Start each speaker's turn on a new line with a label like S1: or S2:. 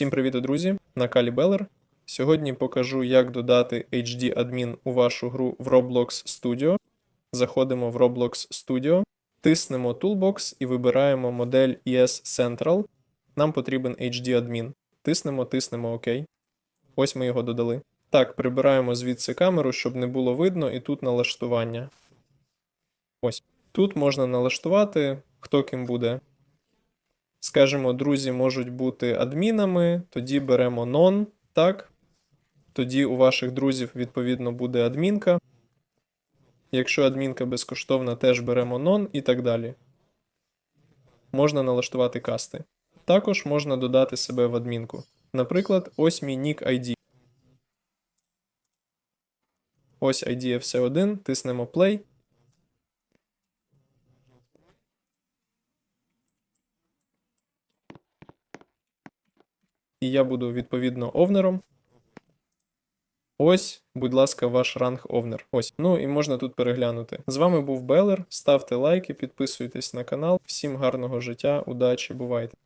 S1: Всім привіт, друзі! На Калі Беллер. Сьогодні покажу, як додати HD адмін у вашу гру в Roblox Studio. Заходимо в Roblox Studio, тиснемо Toolbox і вибираємо модель ES Central. Нам потрібен HD адмін. Тиснемо, тиснемо ОК. Ось ми його додали. Так, прибираємо звідси камеру, щоб не було видно, і тут налаштування. Ось. Тут можна налаштувати, хто ким буде. Скажемо, друзі можуть бути адмінами, тоді беремо non, так. Тоді у ваших друзів, відповідно, буде адмінка. Якщо адмінка безкоштовна, теж беремо non і так далі. Можна налаштувати касти. Також можна додати себе в адмінку. Наприклад, ось мій нік ID. Ось ID FC1, тиснемо play. І я буду відповідно овнером. Ось, будь ласка, ваш ранг овнер. Ось. Ну і можна тут переглянути. З вами був Белер. Ставте лайки, підписуйтесь на канал. Всім гарного життя, удачі, бувайте!